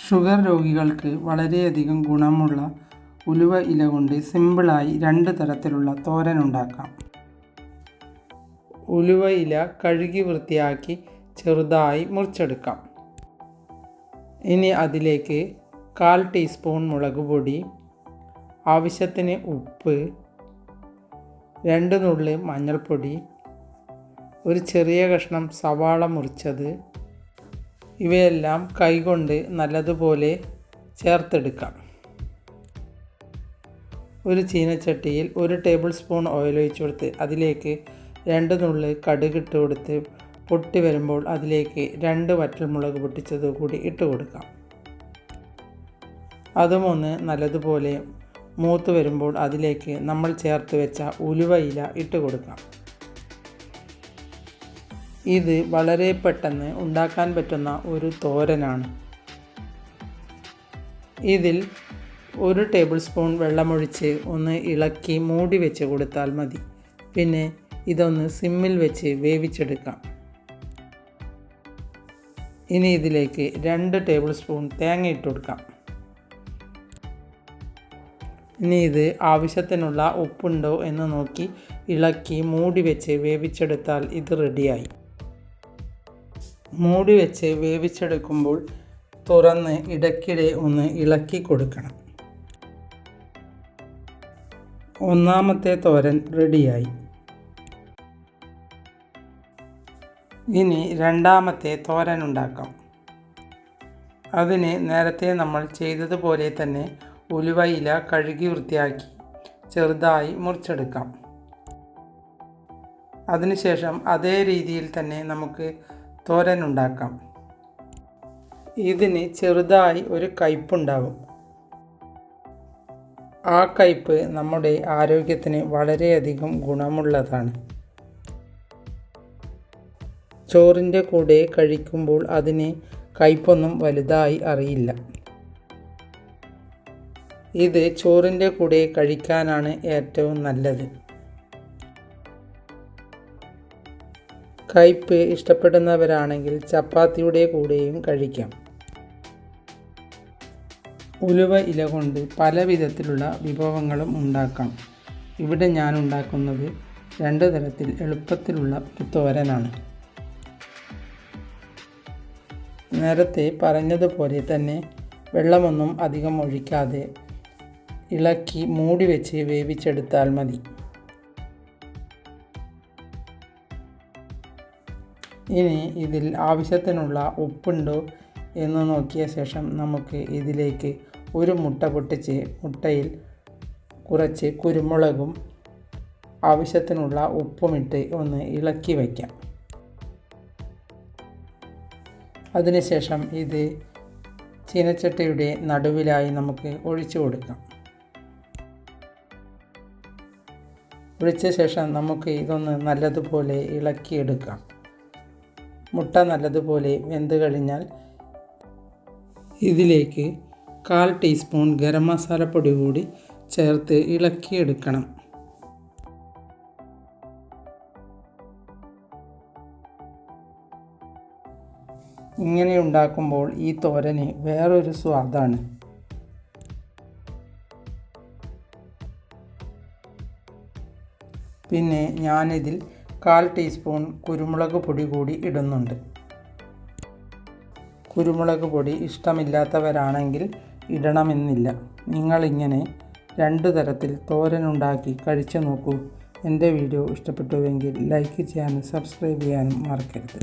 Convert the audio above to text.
Sugar രോഗികൾക്ക് വളരെയധികം ഗുണമുള്ള ഉലുവ ഇല കൊണ്ട് സിമ്പിളായി രണ്ട് തരത്തിലുള്ള തോരൻ ഉണ്ടാക്കാം. ഉലുവ ഇല കഴുകി വൃത്തിയാക്കി ചെറുതായി മുറിച്ചെടുക്കാം. ഇനി അതിലേക്ക് കാൽ ടീസ്പൂൺ മുളക് പൊടി ആവശ്യത്തിന് ഉപ്പ് രണ്ട് നുള്ളി മഞ്ഞൾപ്പൊടി ഒരു ചെറിയ കഷ്ണം സവാള മുറിച്ചത് ഇവയെല്ലാം കൈകൊണ്ട് നല്ലതുപോലെ ചേർത്തെടുക്കാം. ഒരു ചീനച്ചട്ടിയിൽ ഒരു ടേബിൾ സ്പൂൺ ഓയിൽ ഒഴിച്ചു കൊടുത്ത് അതിലേക്ക് രണ്ട് നുള്ളി കടുകിട്ട് കൊടുത്ത് പൊട്ടി വരുമ്പോൾ അതിലേക്ക് രണ്ട് വറ്റൽമുളക് പൊട്ടിച്ചത് കൂടി ഇട്ട് കൊടുക്കാം. അതും ഒന്ന് നല്ലതുപോലെ മൂത്ത് വരുമ്പോൾ അതിലേക്ക് നമ്മൾ ചേർത്ത് വെച്ച ഉലുവയില ഇട്ട് കൊടുക്കാം. ഇത് വളരെ പെട്ടെന്ന് ഉണ്ടാക്കാൻ പറ്റുന്ന ഒരു തോരനാണ്. ഇതിൽ ഒരു ടേബിൾ സ്പൂൺ വെള്ളമൊഴിച്ച് ഒന്ന് ഇളക്കി മൂടി വെച്ച് കൊടുത്താൽ മതി. പിന്നെ ഇതൊന്ന് സിമ്മിൽ വെച്ച് വേവിച്ചെടുക്കാം. ഇനി ഇതിലേക്ക് രണ്ട് ടേബിൾ സ്പൂൺ തേങ്ങ ഇട്ട് കൊടുക്കാം. ഇനി ഇത് ആവശ്യത്തിനുള്ള ഉപ്പുണ്ടോ എന്ന് നോക്കി ഇളക്കി മൂടി വെച്ച് വേവിച്ചെടുത്താൽ ഇത് റെഡിയായി. മൂടി വെച്ച് വേവിച്ചെടുക്കുമ്പോൾ തുറന്ന് ഇടയ്ക്കിടെ ഒന്ന് ഇളക്കി കൊടുക്കണം. ഒന്നാമത്തെ തോരൻ റെഡിയായി. ഇനി രണ്ടാമത്തെ തോരൻ ഉണ്ടാക്കാം. അതിന് നേരത്തെ നമ്മൾ ചെയ്തതുപോലെ തന്നെ ഉലുവയില കഴുകി വൃത്തിയാക്കി ചെറുതായി മുറിച്ചെടുക്കാം. അതിനുശേഷം അതേ രീതിയിൽ തന്നെ നമുക്ക് തോരൻ ഉണ്ടാക്കാം ഇതിന് ചെറുതായി ഒരു കയ്പുണ്ടാകും ആ കയ്പ് നമ്മുടെ ആരോഗ്യത്തിന് വളരെയധികം ഗുണമുള്ളതാണ്. ചോറിന്റെ കൂടെ കഴിക്കുമ്പോൾ അതിന് കയ്പൊന്നും വലുതായി അറിയില്ല. ഇത് ചോറിന്റെ കൂടെ കഴിക്കാനാണ് ഏറ്റവും നല്ലത്. കയ്പ് ഇഷ്ടപ്പെടുന്നവരാണെങ്കിൽ ചപ്പാത്തിയുടെ കൂടെയും കഴിക്കാം. ഉലുവ ഇല കൊണ്ട് പല വിധത്തിലുള്ള വിഭവങ്ങളും ഉണ്ടാക്കാം. ഇവിടെ ഞാൻ ഉണ്ടാക്കുന്നത് രണ്ട് തരത്തിൽ എളുപ്പത്തിലുള്ള ഒരു തോരനാണ്. നേരത്തെ പറഞ്ഞതുപോലെ തന്നെ വെള്ളമൊന്നും അധികം ഒഴിക്കാതെ ഇളക്കി മൂടി വെച്ച് വേവിച്ചെടുത്താൽ മതി. ഇനി ഇതിൽ ആവശ്യത്തിനുള്ള ഉപ്പുണ്ടോ എന്ന് നോക്കിയ ശേഷം നമുക്ക് ഇതിലേക്ക് ഒരു മുട്ട പൊട്ടിച്ച് മുട്ടയിൽ കുറച്ച് കുരുമുളകും ആവശ്യത്തിനുള്ള ഉപ്പുമിട്ട് ഒന്ന് ഇളക്കി വയ്ക്കാം. അതിനുശേഷം ഇത് ചീനച്ചട്ടിയുടെ നടുവിലായി നമുക്ക് ഒഴിച്ചു കൊടുക്കാം. ഒഴിച്ച ശേഷം നമുക്ക് ഇതൊന്ന് നല്ലതുപോലെ ഇളക്കിയെടുക്കാം. മുട്ട നല്ലതുപോലെ വെന്ത് കഴിഞ്ഞാൽ ഇതിലേക്ക് കാൽ ടീസ്പൂൺ ഗരം മസാലപ്പൊടി കൂടി ചേർത്ത് ഇളക്കിയെടുക്കണം. ഇങ്ങനെ ഉണ്ടാക്കുമ്പോൾ ഈ തോരന് വേറൊരു സ്വാദാണ്. പിന്നെ ഞാനിതിൽ കാൽ ടീസ്പൂൺ കുരുമുളക് പൊടി കൂടി ഇടുന്നുണ്ട്. കുരുമുളക് പൊടി ഇഷ്ടമില്ലാത്തവരാണെങ്കിൽ ഇടണമെന്നില്ല. നിങ്ങളിങ്ങനെ രണ്ട് തരത്തിൽ തോരനുണ്ടാക്കി കഴിച്ചു നോക്കൂ. എന്റെ വീഡിയോ ഇഷ്ടപ്പെട്ടുവെങ്കിൽ ലൈക്ക് ചെയ്യാനും സബ്സ്ക്രൈബ് ചെയ്യാനും മറക്കരുത്.